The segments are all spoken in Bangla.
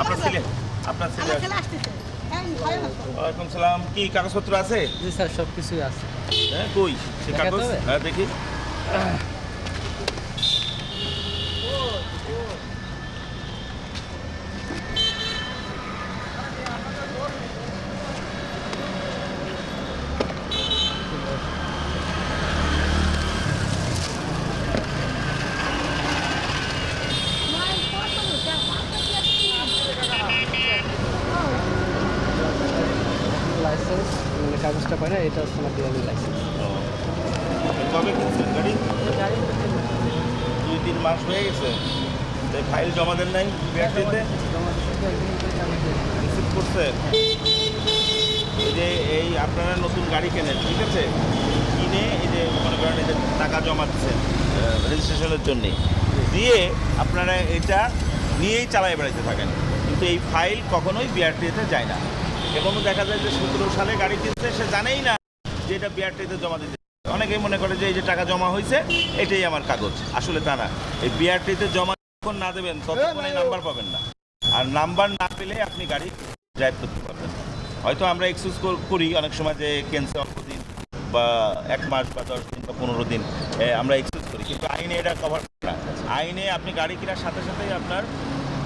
আপনার ছেলে আপনার ছেলে হ্যাঁ ওয়ালাইকুম সালাম। কি কাগজপত্র আছে? জি স্যার সব কিছুই আছে। হ্যাঁ কই? সে কাগজ? হ্যাঁ দেখি। লাইসেন্স কাগজটা পাই না, এটা হচ্ছে আমার ড্রাইভিং লাইসেন্স ও। কবে গাড়ি? দুই, তিন মাস হয়ে গেছে। ফাইল জমা দেন নাই বিআরটিতে রিসিভ করছে এই যে, এই আপনারা নতুন গাড়ি কেনেন, ঠিক আছে? কিনে এই যে, মনে করেন এই যে টাকা জমা দিচ্ছেন রেজিস্ট্রেশনের জন্য। দিয়ে আপনারা এটা নিয়েই চালাই বেড়াইতে থাকেন। কিন্তু এই ফাইল কখনোই বিআরটিতে যায় না। এখনও দেখা যায় যে সতেরো সালে গাড়ি কিনছে সে জানেই না যে এটা বিআরটিতে জমা দিতে অনেকেই মনে করে যে এই যে টাকা জমা হয়েছে এটাই আমার কাগজ। আসলে তা না। এই বিআরটিতে জমা যখন না দেবেন ততক্ষণ এই নাম্বার পাবেন না। আর নাম্বার না পেলে আপনি গাড়ি ড্রাইভ করতে পারবেন হয়তো আমরা এক্সকিউজ করি অনেক সময় যে কেন্সে অল্প দিন বা এক মাস বা দশ দিন বা পনেরো দিন আমরা এক্সকিউজ করি। কিন্তু আইনে এটা কভার না। আইনে আপনি গাড়ি কেনার সাথে সাথেই আপনার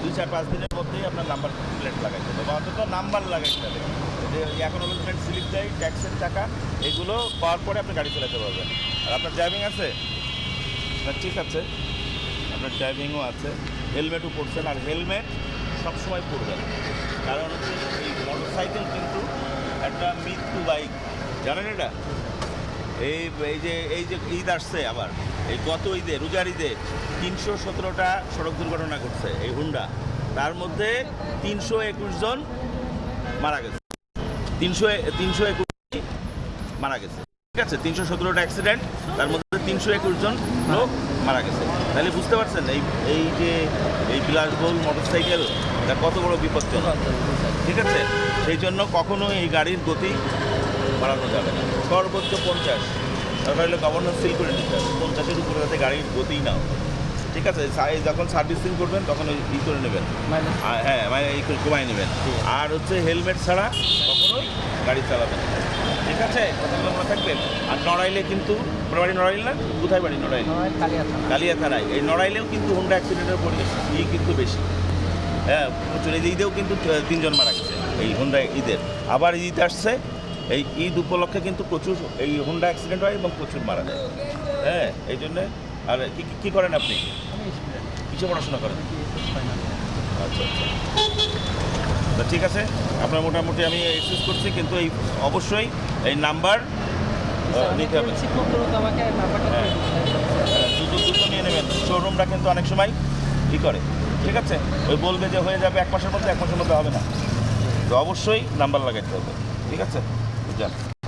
দুই চার পাঁচ দিনের মধ্যেই আপনার নাম্বার প্লেট লাগাইতে হবে। বা অন্তত নাম্বার লাগাইতে হবে। এখন হলো স্লিপ দেয় ট্যাক্সের টাকা, এগুলো পাওয়ার পরে আপনি গাড়ি চালাতে পারবেন। আর আপনার ড্রাইভিং আছে? না ঠিক আছে। আপনার ড্রাইভিংও আছে। হেলমেটও পরছেন। আর হেলমেট সবসময় পরবেন। কারণ হচ্ছে এই মোটর সাইকেল কিন্তু একটা মৃত্যু বাইক জানেন এটা? এই এই যে এই যে ঈদ আসছে আবার। এই গত ঈদে, রোজার ঈদে তিনশো সতেরোটা সড়ক দুর্ঘটনা ঘটছে এই হুন্ডা। তার মধ্যে তিনশো একুশ জন মারা গেছে। তিনশো তিনশো একুশ মারা গেছে। ঠিক আছে, তিনশো সতেরোটা অ্যাক্সিডেন্ট তার মধ্যে তিনশো একুশ জন লোক মারা গেছে। তাহলে বুঝতে পারছেন এই এই যে, এই বিলাসবহুল মোটর সাইকেল এটা কত বড় বিপজ্জনক। ঠিক আছে, সেই জন্য কখনো এই গাড়ির গতি বাড়ানো যাবে না। সর্বোচ্চ পঞ্চাশ। দরকার হলে গভর্নর সিল করে নিতে হবে। পঞ্চাশের উপরে যাতে গাড়ির গতি না। ঠিক আছে? যখন সার্ভিসিং করবেন তখন ওই ই করে নেবেন। হ্যাঁ মানে এই করে কমায় নেবেন। আর হচ্ছে হেলমেট ছাড়া কখনোই গাড়ি চালাবেন না। ঠিক আছে? কথাগুলো মনে থাকবেন আর নড়াইলে কিন্তু বাড়ি নড়াইল না? কোথায় বাড়ি নড়াইল? কালিয়া থানা কালিয়া থানায়। এই নড়াইলেও কিন্তু হোন্ডা অ্যাক্সিডেন্টের পরিবেশ ই কিন্তু বেশি। হ্যাঁ প্রচুর। ঈদেও কিন্তু তিনজন মারা গেছে এই হোন্ডা ঈদের। আবার ঈদ আসছে এই ঈদ উপলক্ষে কিন্তু প্রচুর এই হোন্ডা অ্যাক্সিডেন্ট হয় এবং প্রচুর মারা যায়। হ্যাঁ এই জন্যে আর কি কি- কি করেন আপনি? কিসে পড়াশোনা করেন? আচ্ছা আচ্ছা। তা ঠিক আছে আপনার মোটামুটি আমি এক্সেস করছি কিন্তু এই অবশ্যই এই নাম্বার নিতে হবে। নাম্বারটা হ্যাঁ। হ্যাঁ, দ্রুত নিয়ে নেবেন। শোরুমটা কিন্তু অনেক সময় ই করে ঠিক আছে? ওই বলবে যে হয়ে যাবে এক মাসের মধ্যে এক মাসের মধ্যে হবে না। তো অবশ্যই নাম্বার লাগাইতে হবে ঠিক আছে? yapacağım.